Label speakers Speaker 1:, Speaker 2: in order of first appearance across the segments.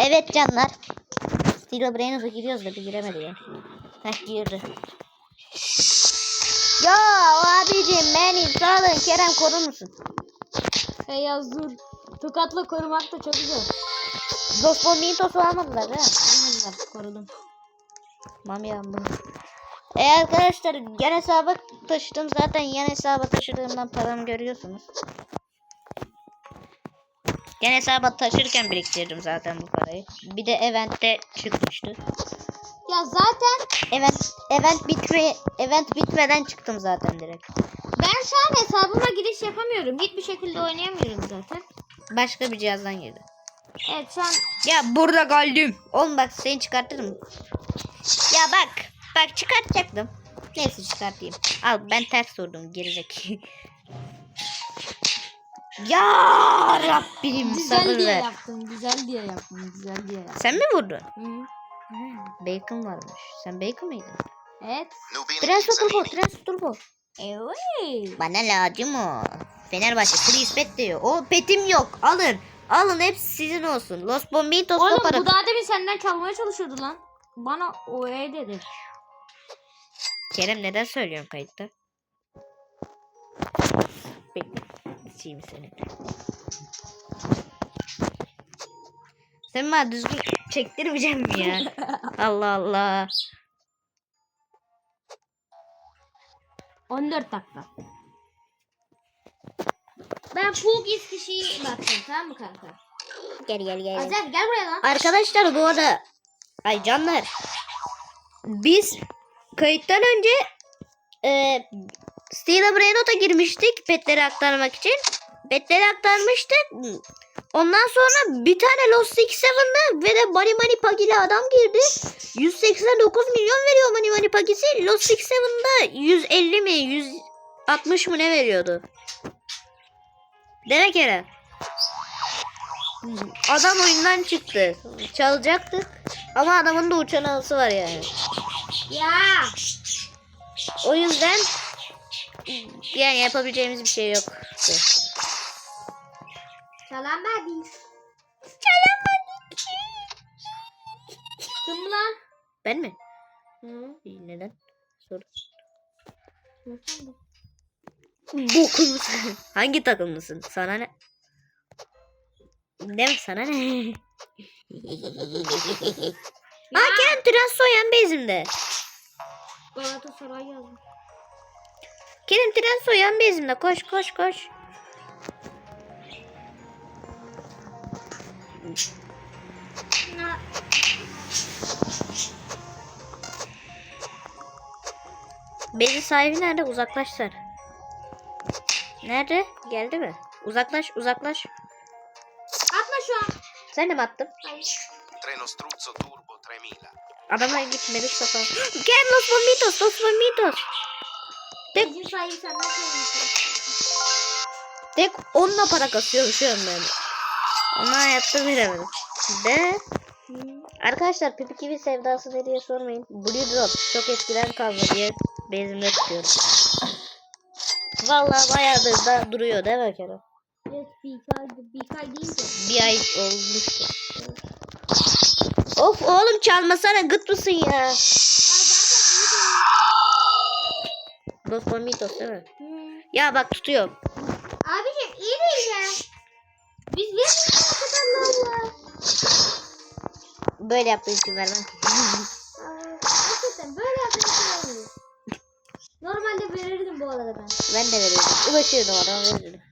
Speaker 1: Evet canlar. Steel Brain'e giriyoruz da bir giremedi ya. Heh girdi. Ya abicim beni salın Kerem korur musun?
Speaker 2: Feyyaz dur. Tokatla korumak da çok zor.
Speaker 1: Dostum Mintos'u almadılar değil mi?
Speaker 2: Almadılar korudum.
Speaker 1: Mami yandı. E arkadaşlar yan hesaba taşıdım. Zaten yan hesaba taşıdığımdan paramı görüyorsunuz. Yan hesaba taşırken biriktirdim zaten bu parayı. Bir de eventte çıkmıştı.
Speaker 2: Ya zaten
Speaker 1: Event event bitme event bitmeden çıktım zaten direkt.
Speaker 2: ben şu an hesabıma giriş yapamıyorum. Hiçbir şekilde oynayamıyorum zaten.
Speaker 1: Başka bir cihazdan girdi.
Speaker 2: Evet şu an
Speaker 1: Ya burada kaldım. Oğlum bak seni çıkartırım. Ya bak. Bak çıkartacaktım. Neyse çıkartayım. Al ben ters vurdum gerizek. Ya Rabbim
Speaker 2: güzel
Speaker 1: sabır
Speaker 2: diye
Speaker 1: ver.
Speaker 2: yaptım. Güzel diye yaptım. Güzel diye yaptım.
Speaker 1: Sen mi vurdun?
Speaker 2: Hı.
Speaker 1: Bacon varmış. Sen bacon mıydın?
Speaker 2: Evet.
Speaker 1: Trenso turbo, Trenso turbo.
Speaker 2: Evet.
Speaker 1: Bana lazım o. Fenerbahçe please pet diyor. O petim yok. Alın. Alın hepsi sizin olsun. Los Bombitos
Speaker 2: Oğlum
Speaker 1: para.
Speaker 2: bu daha demin senden çalmaya çalışıyordu lan. Bana o e dedi.
Speaker 1: Kerem neden söylüyorsun kayıtta? Bekle. Sikeyim seni. Sen bana düzgün çektirmeyecek mi ya? Allah Allah.
Speaker 2: 14 dakika. Ben Pug kişiyi baktım tamam mı kanka?
Speaker 1: Gel gel gel.
Speaker 2: Azer gel buraya lan.
Speaker 1: Arkadaşlar bu arada ay canlar biz kayıttan önce e, Steel Brainot'a girmiştik petleri aktarmak için. Petleri aktarmıştık. Ondan sonra bir tane Lost Six Seven'da ve de Money Money Pagili adam girdi. 189 milyon veriyor Money Money Pagisi. Lost Six Seven'da 150 mi 160 mı ne veriyordu? Demek Kerem. Adam oyundan çıktı. Çalacaktık. Ama adamın da uçan ağısı var yani.
Speaker 2: Ya.
Speaker 1: O yüzden yani yapabileceğimiz bir şey yok.
Speaker 2: Selam verdik. Kim bu lan?
Speaker 1: Ben mi?
Speaker 2: Hı.
Speaker 1: Neden? Sor. Bokum? Hangi takımlısın? Sana ne? Ne sana ne? Aa Kerem Transo yan bezimde.
Speaker 2: Galatasaray yazdım.
Speaker 1: Kerem Transo yan bezimde. Koş koş koş. Bezi sahibi nerede? Uzaklaşsın. Nerede? Geldi mi? Uzaklaş, uzaklaş.
Speaker 2: Atma şu an.
Speaker 1: Sen de mi attın?
Speaker 2: Hayır.
Speaker 3: Treno Struzzo Turbo 3000.
Speaker 1: Adama gitmedi safa. Gel Los Bombitos, Los Bombitos.
Speaker 2: Söylemiştim.
Speaker 1: tek onunla para kasıyorum şu an ben. Ona hayatta veremedim. De Arkadaşlar Pipi Kivi sevdası ne diye sormayın. Blue Drop çok eskiden kalma diye bezimde tutuyorum. Vallahi bayağıdır da duruyor değil mi Kerem?
Speaker 2: Evet bir bir değil de.
Speaker 1: Bir ay olmuştu. Of oğlum çalmasana gıt mısın ya?
Speaker 2: Ay zaten iyi de.
Speaker 1: Los Bombitos değil mi?
Speaker 2: Hı.
Speaker 1: Ya bak tutuyorum.
Speaker 2: Abicim iyi değil ya. Biz vermiyoruz Allah.
Speaker 1: Böyle yaptığı için vermem ki.
Speaker 2: Hakikaten böyle yapıyoruz. Normalde verirdim bu arada ben.
Speaker 1: Ben de verirdim. Ulaşıyordum adama verirdim.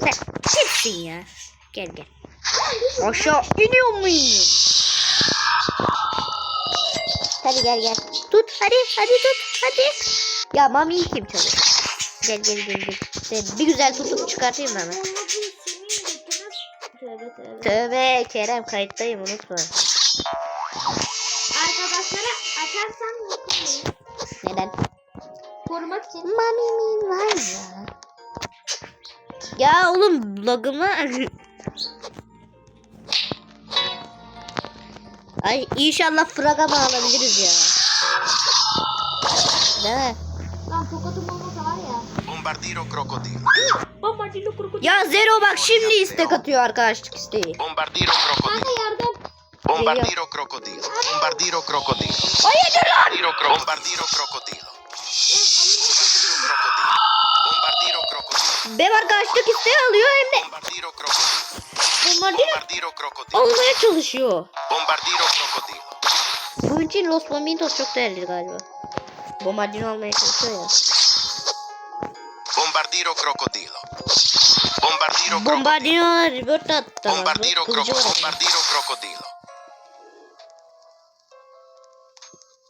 Speaker 1: Sen kimsin ya? Gel gel. Aşağı iniyor muyum? Hadi gel gel. Tut hadi hadi tut hadi. Ya mamiyi kim çalıyor? Gel gel gel gel. Bir güzel tutup çıkartayım
Speaker 2: götünüz. Tövbe tövbe.
Speaker 1: Tövbe Kerem kayıttayım unutma.
Speaker 2: Arkadaşlara açarsan dokunmayın.
Speaker 1: Neden?
Speaker 2: Korumak için.
Speaker 1: Mamimin var ya. Ya oğlum loguma Ay inşallah fraga bağlanabiliriz ya. Değil mi?
Speaker 2: Lan an tokatım olmasa var ya.
Speaker 3: Bombardiro crocodilo.
Speaker 2: Bombardilo krokodil.
Speaker 1: Ya Zero bak şimdi istek atıyor arkadaşlık isteği.
Speaker 3: Bombardiro crocodilo.
Speaker 2: Kanka yardım.
Speaker 3: Bombardiro crocodilo. Bombardiro crocodilo.
Speaker 1: Hayır dur lan.
Speaker 3: Bombardiro, cro- bombardiro. Bombardiro crocodilo.
Speaker 1: Bev arkadaşlık isteği alıyor hem de
Speaker 3: Bombardiro crocodilo.
Speaker 1: bombardino
Speaker 3: Bombardiro crocodilo.
Speaker 1: almaya çalışıyor.
Speaker 3: Bombardiro crocodilo.
Speaker 1: Bunun için Los Momentos çok değerli galiba. Bombardino almaya çalışıyor ya.
Speaker 3: Bombardiro crocodilo. Bombardiro crocodilo.
Speaker 1: Bombardino revert attı.
Speaker 3: Bombardiro
Speaker 1: var.
Speaker 3: Bombardiro crocodilo.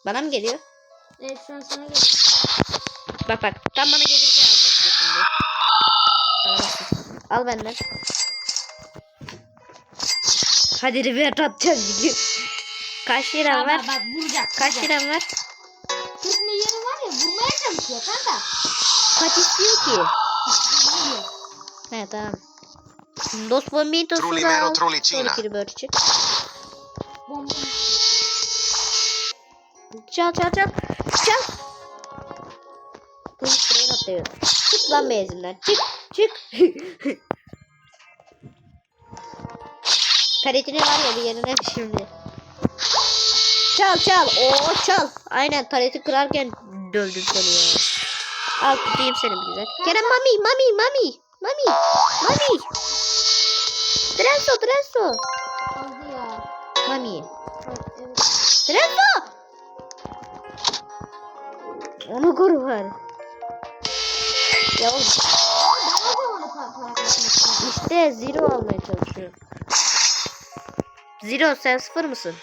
Speaker 1: Bana mı geliyor?
Speaker 2: Evet şu an sana geliyor.
Speaker 1: Bak bak tam bana gelirken alacak şimdi. Al benden. Hadi revert atacağız. Kaç liram var?
Speaker 2: Bak bak vuracak.
Speaker 1: Kaç liram var?
Speaker 2: 40 milyonu var ya vurmaya çalışıyor kanka.
Speaker 1: Kaç istiyor ki? He tamam. Dos Bombitos
Speaker 3: Trulimero
Speaker 1: al. Revert çık.
Speaker 2: Bomba.
Speaker 1: Çal çal çal. Çal. Kılıç buraya atlıyor. Çık lan benzinden. Çık. Çık. Taretini var ya bir yerine şimdi. Çal çal. Oo çal. Aynen tareti kırarken dövdüm seni ya. Al tutayım seni bir güzel. Kerem mami mami mami. Mami. Mami.
Speaker 2: Aldı ya.
Speaker 1: Mami. Trenso. Onu koru var. Ya işte zero almaya çalışıyor. Zero sen sıfır mısın?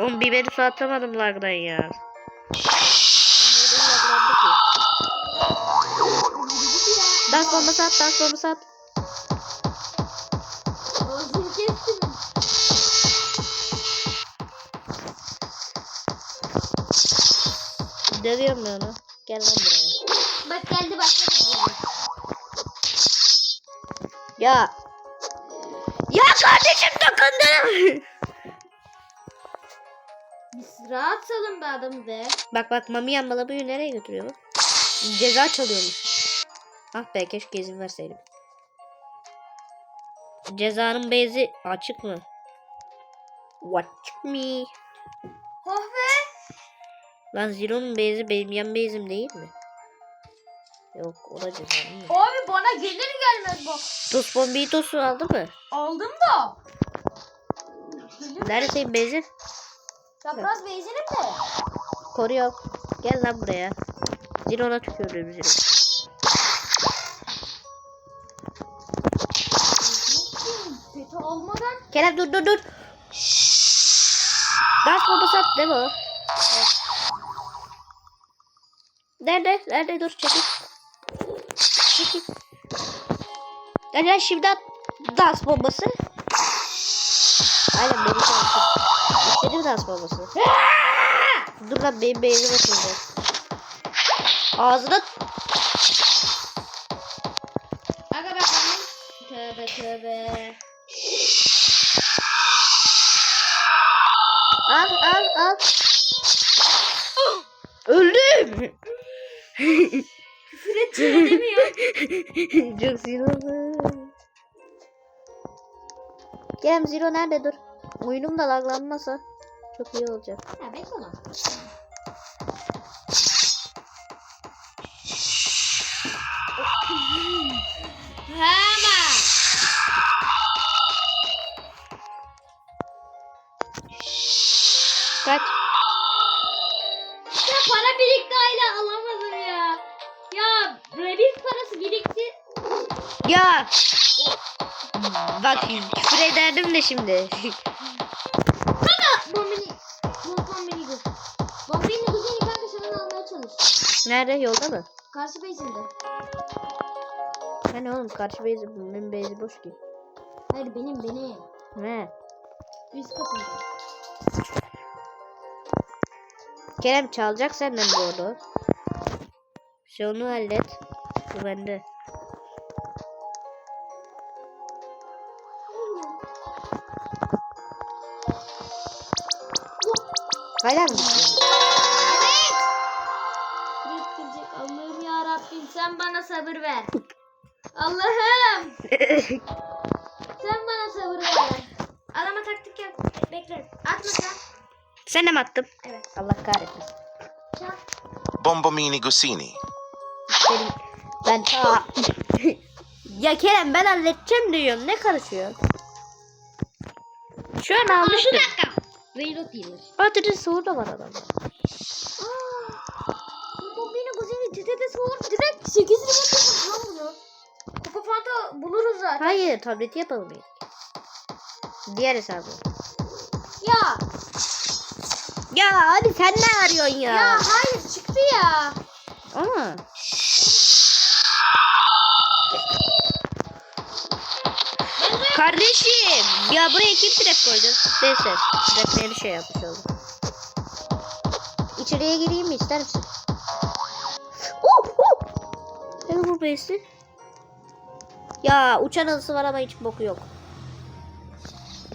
Speaker 1: Oğlum biberi su atamadım lagdan ya. Dans bombası at, dans bombası at. Dövüyorum ben onu. Gel lan buraya.
Speaker 2: Bak geldi başladı.
Speaker 1: Ya. Ya kardeşim dokundu.
Speaker 2: Rahat salın be adamı be.
Speaker 1: bak bak Mami Yambala buyu nereye götürüyor bu? Ceza çalıyormuş. Ah be keşke izin verseydim. Cezanın bezi açık mı? Açık mı?
Speaker 2: Oh be.
Speaker 1: Lan Zero'nun bezi benim yan bezim değil mi? Yok o da cezanın mı?
Speaker 2: Abi bana gelir gelmez bak.
Speaker 1: Tos Bombitos'u aldı mı?
Speaker 2: Aldım da.
Speaker 1: Nerede senin bezin?
Speaker 2: Çapraz benzinim de.
Speaker 1: Koruyor. Gel lan buraya. Zero'na tükürdüm Zero.
Speaker 2: Kötü olmadan.
Speaker 1: Kerem dur dur dur. Dans babası at değil mi o? Evet. Nerede? Nerede? Dur çekil. Çekil. Gel şimdi at dans bombası. Aynen beni çalıştır. İstedim dans bombası. dur lan benim beynim atılacak. Ağzına
Speaker 2: Aga bak. Tövbe tövbe.
Speaker 1: al al al. Öldüm.
Speaker 2: Küfür etme demiyor.
Speaker 1: Çok sinir oldum. Kerem Zero nerede dur? Oyunum da laglanmasa çok iyi olacak.
Speaker 2: Bekle lan. Hemen.
Speaker 1: Kaç.
Speaker 2: Ya para birikti hala alamadım ya. Ya Rebirth parası birikti.
Speaker 1: Ya. Bak küfür ederdim de şimdi.
Speaker 2: Kanka Bombini. Bu Bombini dur. Bombini kuzeni kanka şundan almaya çalış.
Speaker 1: Nerede yolda mı?
Speaker 2: Karşı base'inde.
Speaker 1: Hani oğlum karşı bezi benim bezi boş ki.
Speaker 2: Hayır benim benim.
Speaker 1: Ne?
Speaker 2: Üst katında.
Speaker 1: Kerem çalacak senden bu arada. Sen onu hallet. Bu bende. Hala mı?
Speaker 2: Evet. Kırık kıracak Allah'ım ya Rabbim sen bana sabır ver. Allah'ım. sen bana sabır ver. Arama taktik yap. Bekle. Atma sen.
Speaker 1: Sen de mi attın?
Speaker 2: Evet.
Speaker 1: Allah kahretmesin.
Speaker 2: Çal.
Speaker 3: Bombomini Gusini.
Speaker 1: Ben ta... ya Kerem ben halledeceğim diyorsun. Ne karışıyor? Şu an almıştım.
Speaker 2: Reload dealer.
Speaker 1: Atırı soğur da var adamda.
Speaker 2: Bu beni kuzeni titede soğur. Direkt 8 remote yapalım bunu. Coco Fanta buluruz zaten.
Speaker 1: Hayır tableti yapalım ilk. Diğer hesabı.
Speaker 2: Ya.
Speaker 1: Ya hadi sen ne arıyorsun ya?
Speaker 2: Ya hayır çıktı ya.
Speaker 1: Ama. Kardeşim ya buraya kim trap koydu? Neyse trapleri şey yapmış oldum. İçeriye gireyim mi ister misin? Oh, oh. Ne bu besi? Ya uçan alısı var ama hiç boku yok.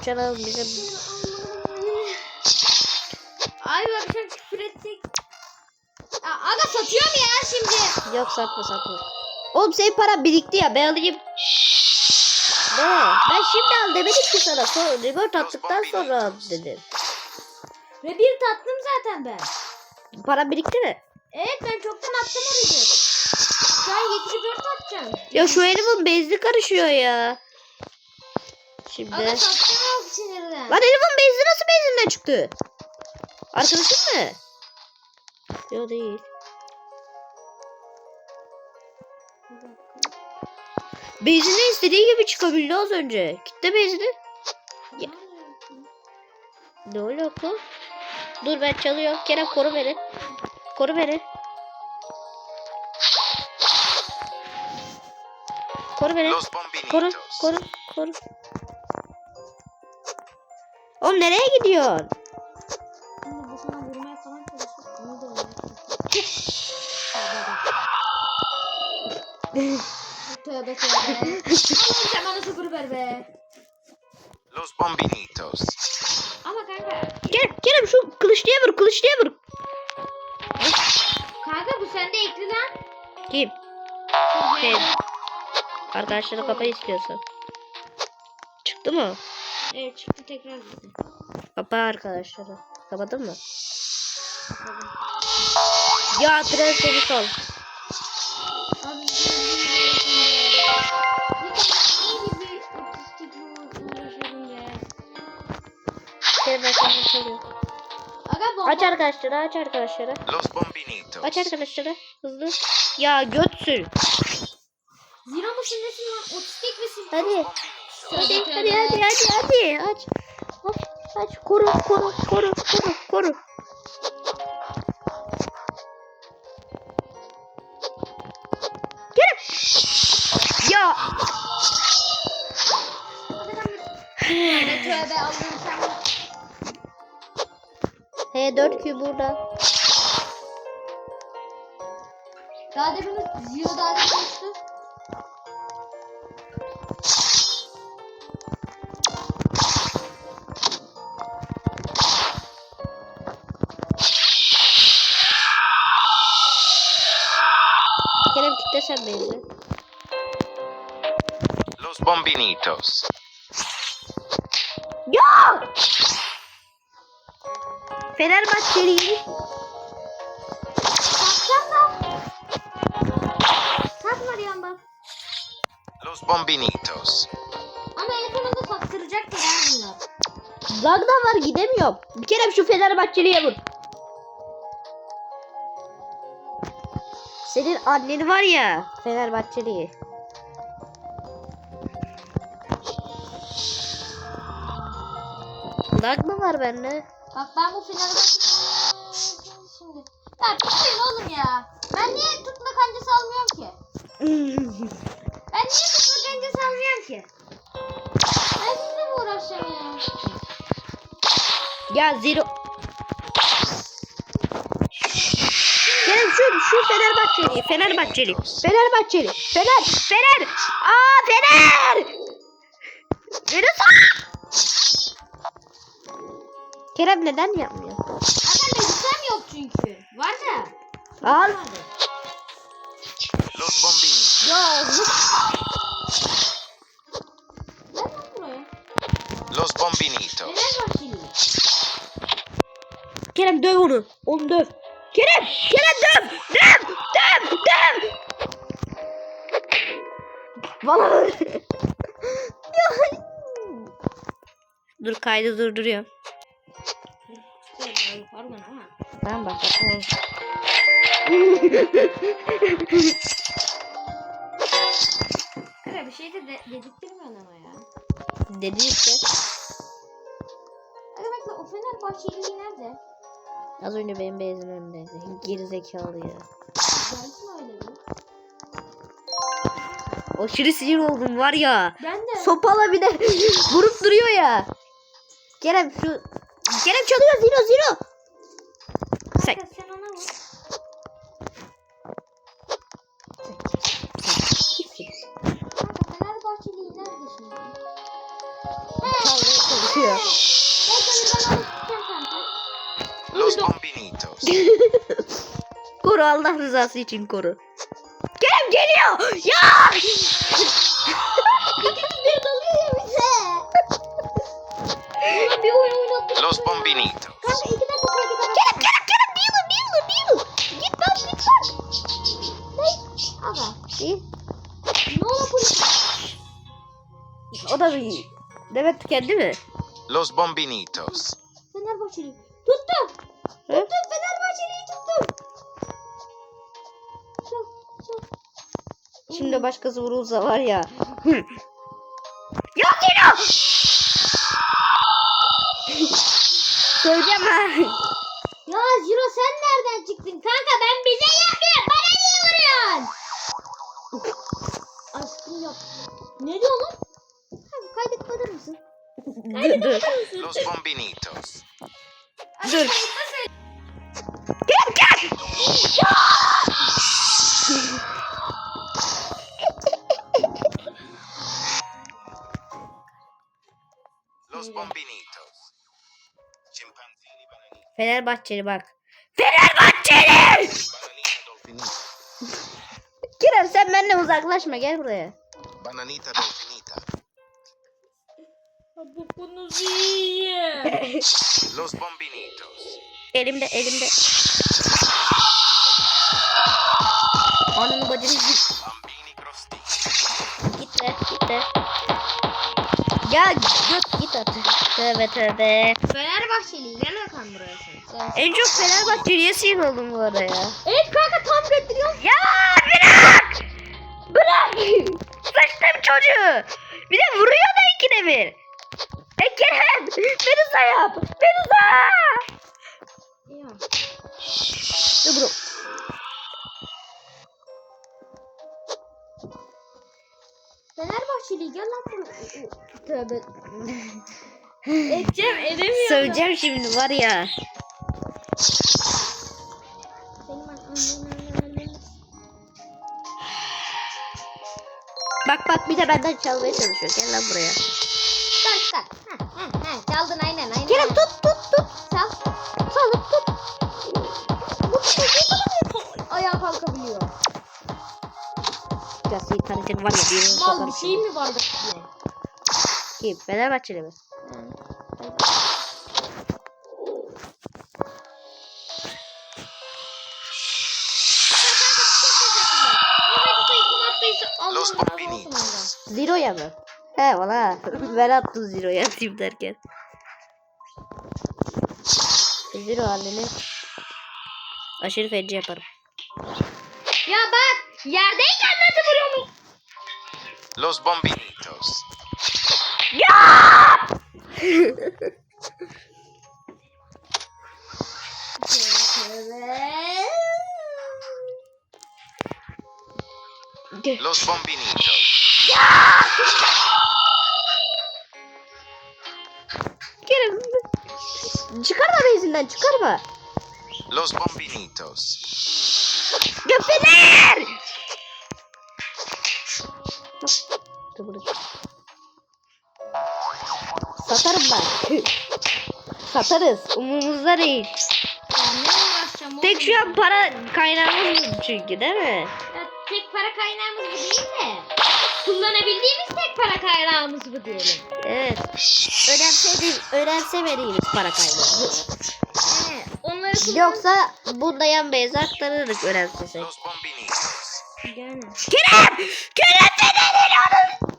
Speaker 1: Uçan alı bizim...
Speaker 2: Ay bak sen küfür ettik. Aga satıyor mu ya şimdi?
Speaker 1: Yok satma satma. Oğlum senin para birikti ya ben alayım. Ne? Ben şimdi al demedim ki sana. Sonra revert attıktan sonra al dedim.
Speaker 2: Ve bir tattım zaten ben.
Speaker 1: Para birikti mi?
Speaker 2: Evet ben çoktan attım orayı. An 74 atacağım.
Speaker 1: Ya şu elimin bezli karışıyor ya. Şimdi.
Speaker 2: Aga sattım yok sinirden.
Speaker 1: Lan elimin bezli nasıl benzinden çıktı? Arkadaşın mı? Yok değil. Benzinde istediği gibi çıkabildi az önce. Kitle benzini. Ya. Ne alaka? Dur ben çalıyorum. Kerem koru beni. Koru beni. Koru beni. Koru, koru, koru. Oğlum nereye gidiyorsun?
Speaker 2: Tövbe tövbe. Allah'ım sen bana sıfır ver be.
Speaker 3: Los Bombinitos.
Speaker 2: Ama kanka.
Speaker 1: Kerem, Kerem şu kılıçlıya vur, kılıçlıya vur.
Speaker 2: Kanka bu sende ekli lan.
Speaker 1: Kim? Şey. Arkadaşları kapa istiyorsan. Çıktı mı?
Speaker 2: Evet çıktı tekrar gitti.
Speaker 1: Kapa arkadaşları. Kapadın mı? Ya tren seni sol. Kerem ben sana çalıyorum. Aç arkadaşları, aç arkadaşları.
Speaker 3: Los Bombinitos.
Speaker 1: Aç arkadaşları. Hızlı. Ya götsün.
Speaker 2: Zero musun nesin lan? Otistik misin?
Speaker 1: Hadi. Hadi, hadi, hadi, hadi, hadi. Aç. Aç, aç. Koru, koru, koru, koru, koru. Kerem. Ya.
Speaker 2: Tövbe Allah'ım sen.
Speaker 1: H4Q burada.
Speaker 2: Daha demin Zero daha demin uçtu.
Speaker 1: Kerem kitle sen beni.
Speaker 3: Los Bombinitos.
Speaker 1: Fenerbahçeliyim.
Speaker 2: Satma diyorum bak.
Speaker 3: Los Bombinitos.
Speaker 2: Ama en sonunda sattıracaktı ya bunlar.
Speaker 1: Lagda var gidemiyorum. Bir kere şu Fenerbahçeliye vur. Senin annen var ya Fenerbahçeli. Lag mı var bende?
Speaker 2: Bak ben bu finale şimdi. Ya bitsin oğlum ya. Ben niye tutma kancası almıyorum ki? Ben niye tutma kancası almıyorum ki? Ben sizinle mi uğraşacağım ya?
Speaker 1: ya zero. Kerem şu, şu Fenerbahçeli, Fenerbahçeli, Fenerbahçeli, Fener, Fener, aa Fener! Beni sor. Kerem neden yapmıyor?
Speaker 2: Zaten bilgisayarım yok çünkü. Var da.
Speaker 1: Al.
Speaker 3: Los Bombinitos.
Speaker 1: Ya zıp.
Speaker 2: Gel lan buraya.
Speaker 3: Los Bombinitos.
Speaker 1: Kerem döv onu. Onu döv. Kerem! Kerem döv! Döv! Döv! Döv! Bana. Dur kaydı durduruyorum. Ben başlatamam.
Speaker 2: Kara bir şey de, de dedirttirmiyorsun ama ya.
Speaker 1: Dedi işte.
Speaker 2: Hadi bekle o Fenerbahçeli nerede?
Speaker 1: Az önce benim beyazın önündeydi. Gerizekalı ya.
Speaker 2: Gelsin öyle.
Speaker 1: Aşırı sinir oldum var ya.
Speaker 2: Ben de.
Speaker 1: Sopala bir de vurup duruyor ya. Kerem şu... Kerem çalıyor zero zero. Sen...
Speaker 2: Kanka sen ona vur.
Speaker 1: Çalışıyor.
Speaker 3: Los Bombinitos.
Speaker 1: Koru Allah rızası için koru. Kerem geliyor. Ya!
Speaker 2: Bir dalıyor
Speaker 1: İyi.
Speaker 2: Ne oldu polis?
Speaker 1: O da bir... Demet tükendi mi?
Speaker 3: Los Bombinitos.
Speaker 2: Fenerbahçeli. Tuttum.
Speaker 1: He?
Speaker 2: Tuttum Fenerbahçeli'yi tuttum. Şu, şu.
Speaker 1: Şimdi başkası vurulsa var ya. Ya Zero! Söyleyeceğim ha.
Speaker 2: Ya Ziro sen nereden çıktın kanka ben bize geldim. Bana niye vuruyorsun? Aşkım yok. Ne diyor lan? Abi kaydet kalır mısın?
Speaker 1: dur dur.
Speaker 3: Los Bombinitos.
Speaker 1: Dur. Gel gel.
Speaker 3: Los Bombinitos. Chimpanzini bananita.
Speaker 1: Fenerbahçeli bak. Fenerbahçeli! Kerem sen benden uzaklaşma gel buraya.
Speaker 3: Bananita dolfinita.
Speaker 2: Bokunuzu yiyeyim.
Speaker 3: Los Bombinitos.
Speaker 1: Elimde elimde. Ananı bacını
Speaker 3: crosti.
Speaker 1: git be git be. Ya göt git artık. Tövbe tövbe.
Speaker 2: Fenerbahçeli sen. sen.
Speaker 1: En çok Fenerbahçeli'ye sinir oldum bu arada ya.
Speaker 2: Evet kanka tam götürüyorsun.
Speaker 1: Ya bırak! Bırak! Sıçtım çocuğu. Bir de vuruyor da ikide bir. E Kerem! Beni sayap! Beni say!
Speaker 2: Ya.
Speaker 1: Dur bro.
Speaker 2: Fenerbahçeli gel lan. Tövbe. Edeceğim edemiyorum.
Speaker 1: Söyleyeceğim şimdi var ya.
Speaker 2: Senin ben annem
Speaker 1: Bak bak bir de benden çalmaya çalışıyor. Gel lan buraya.
Speaker 2: Tak tak. Ha, ha, ha. Çaldın aynen aynen.
Speaker 1: Kerem tut tut tut.
Speaker 2: Çal. Çalıp tut. Bu çocuğu Ayağa kalkabiliyor.
Speaker 1: Ya senin tanıtın var ya
Speaker 2: Mal bir şey mi vardı?
Speaker 1: Kim? Fenerbahçeli mi? Zero'ya mı? He valla. ben attım Zero'ya atayım derken. Zero halini aşırı feci yaparım.
Speaker 2: Ya bak yerdeyken nasıl vuruyor mu?
Speaker 3: Los Bombinitos. Los Bombinitos.
Speaker 1: Kerem. Çıkarma bezinden çıkarma.
Speaker 3: Los Bombinitos.
Speaker 1: Burada. Satarım ben. Satarız. Umumuzda değil.
Speaker 2: Ya
Speaker 1: Tek şu
Speaker 2: ya?
Speaker 1: an para kaynağımız çünkü değil mi?
Speaker 2: Ya tek para kaynağımız bu değil de. Kullanabildiğimiz tek para kaynağımız bu diyelim.
Speaker 1: Evet. Önemsedi, önemsemediğimiz para kaynağı.
Speaker 2: He, onları kullan...
Speaker 1: Yoksa bunda yan beyaz aktarırdık önemsesek.
Speaker 2: Yani.
Speaker 1: Kerem! Kerem Fener'in onu!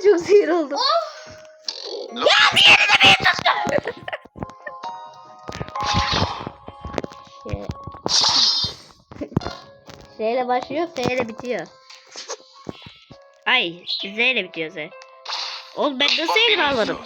Speaker 1: Çok sinir oldum.
Speaker 3: Los
Speaker 1: Şey- S ile başlıyor, F ile bitiyor. Ay, Z ile bitiyor Z. Oğlum ben nasıl elimi almadım?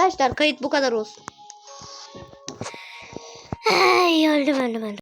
Speaker 1: Arkadaşlar kayıt bu kadar olsun. Ay öldüm öldüm öldüm.